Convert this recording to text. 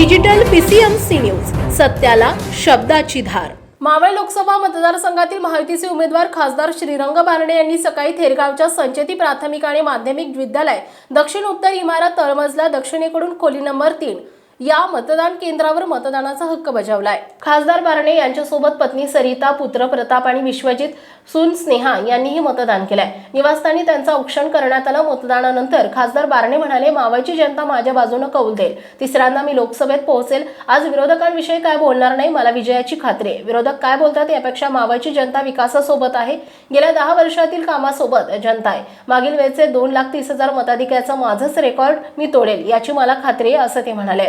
Digital PCM C news सत्याला शब्दाची धार. मावळ लोकसभा मतदारसंघातील महायुतीचे उमेदवार खासदार श्रीरंग बारणे यांनी सकाळी थेरगावच्या संचेती प्राथमिक आणि माध्यमिक विद्यालय दक्षिण उत्तर इमारत तळमजला दक्षिणेकडून खोली नंबर तीन या मतदान केंद्रावर मतदानाचा हक्क बजावलाय. खासदार बारणे यांच्यासोबत पत्नी सरिता पुत्र प्रताप आणि विश्वजित सुन स्नेहा यांनीही मतदान केलंय. निवासस्थानी त्यांचा औक्षण करण्यात आलं. मतदानानंतर खासदार बारणे म्हणाले मावळची जनता माझ्या बाजूनं कौल देईल. तिसऱ्यांदा मी लोकसभेत पोहोचेल. आज विरोधकांविषयी काय बोलणार नाही मला विजयाची खात्री आहे. विरोधक काय बोलतात यापेक्षा मावळची जनता विकासासोबत आहे. गेल्या दहा वर्षातील कामासोबत जनता आहे. मागील वेळचे दोन लाख तीस हजार मताधिक्याचं माझंच रेकॉर्ड मी तोडेल याची मला खात्री आहे असं ते म्हणाले.